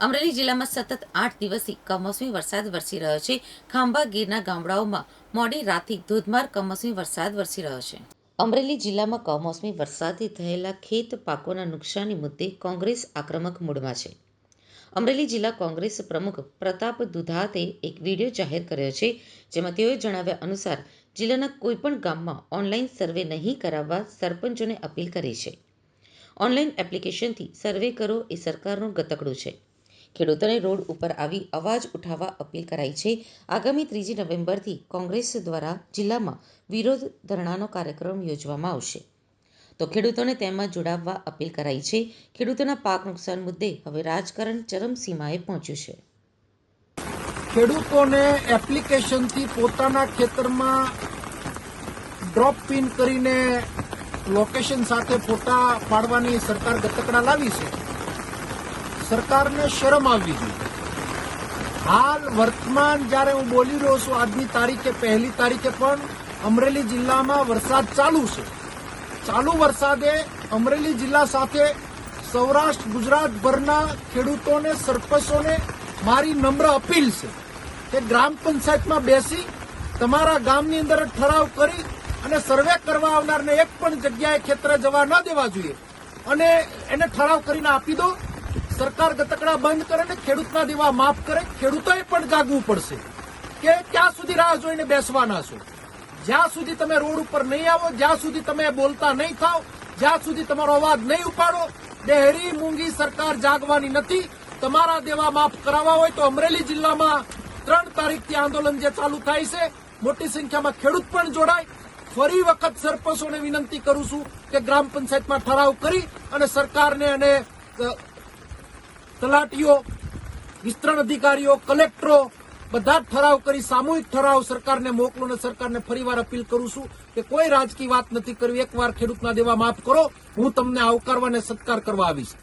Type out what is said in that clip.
અમરેલી જિલ્લામાં સતત આઠ દિવસથી કમોસમી વરસાદ વરસી રહ્યો છે. ખાંભા, ગીરના ગામડાઓમાં મોડી રાતથી ધોધમાર કમોસમી વરસાદ વરસી રહ્યો છે. અમરેલી જિલ્લામાં કમોસમી વરસાદથી થયેલા ખેત પાકોના નુકસાની મુદ્દે કોંગ્રેસ આક્રમક મૂડમાં છે. અમરેલી જિલ્લા કોંગ્રેસ પ્રમુખ પ્રતાપ દુધાતે એક વીડિયો જાહેર કર્યો છે, જેમાં તેઓએ જણાવ્યા અનુસાર, જિલ્લાના કોઈપણ ગામમાં ઓનલાઈન સર્વે નહીં કરાવવા સરપંચોને અપીલ કરી છે. ઓનલાઈન એપ્લિકેશનથી સર્વે કરો એ સરકારનું ગતકડું છે. ખેડૂતોને રોડ ઉપર આવી અવાજ ઉઠાવવા અપીલ કરાઈ છે. આગામી ત્રીજી નવેમ્બરથી કોંગ્રેસ દ્વારા જિલ્લામાં વિરોધ ધરણાનો કાર્યક્રમ યોજવામાં આવશે. તો ખેડૂતોને તેમાં જોડાવવા અપીલ કરાઈ છે. ખેડૂતોના પાક નુકસાન મુદ્દે હવે રાજકારણ ચરમસીમાએ પહોંચ્યું છે. ખેડૂતોને એપ્લિકેશનથી પોતાના ખેતરમાં ડ્રોપ પિન કરીને લોકેશન સાથે ફોટા પાડવાની સરકાર ગતકડા લાવી છે. સરકારને શરમ આવવી જોઈએ હાલ વર્તમાન જ્યારે હું બોલી રહ્યો છું, આજની તારીખે, પહેલી તારીખે પણ અમરેલી જિલ્લામાં વરસાદ ચાલુ છે. ચાલુ વરસાદે અમરેલી જિલ્લા સાથે સૌરાષ્ટ્ર ગુજરાતભરના ખેડૂતોને, સરપંચોને મારી નમ્ર અપીલ છે કે ગ્રામ પંચાયતમાં બેસી, તમારા ગામની અંદર ઠરાવ કરી અને સર્વે કરવા આવનારને એક પણ જગ્યાએ ખેતરે જવા ન દેવા જોઈએ. અને એને ઠરાવ કરીને આપી દો. સરકાર ગતકડા બંધ કરે ને ખેડૂતના દેવા માફ કરે, ખેડૂતોએ પણ જાગવું પડશે કે ક્યાં સુધી રાહ જોઈને બેસવાના છો? જ્યાં સુધી તમે રોડ ઉપર નહીં આવો, જ્યાં સુધી તમે બોલતા નહીં થાવ, જ્યાં સુધી તમારો અવાજ નહીં ઉપાડો, ડેહરી મૂંગી સરકાર જાગવાની નથી, તમારા દેવા માફ કરાવવા હોય તો અમરેલી જિલ્લામાં ત્રણ તારીખથી આંદોલન જે ચાલુ થાય છે, મોટી સંખ્યામાં ખેડૂત પણ જોડાય. ફરી વખત સરપંચોને વિનંતી કરું છું કે ગ્રામ પંચાયતમાં ઠરાવ કરી અને સરકારને અને તલાટીઓ, વિસ્તરણ અધિકારીઓ, કલેક્ટરો, બધા જ ઠરાવ કરી સામૂહિક ઠરાવ સરકારને મોકલો અને સરકારને ફરીવાર અપીલ કરું છું કે કોઈ રાજકીય વાત નથી કરવી. એકવાર ખેડૂતના દેવા માફ કરો. હું તમને આવકારવા અને સત્કાર કરવા આવીશ.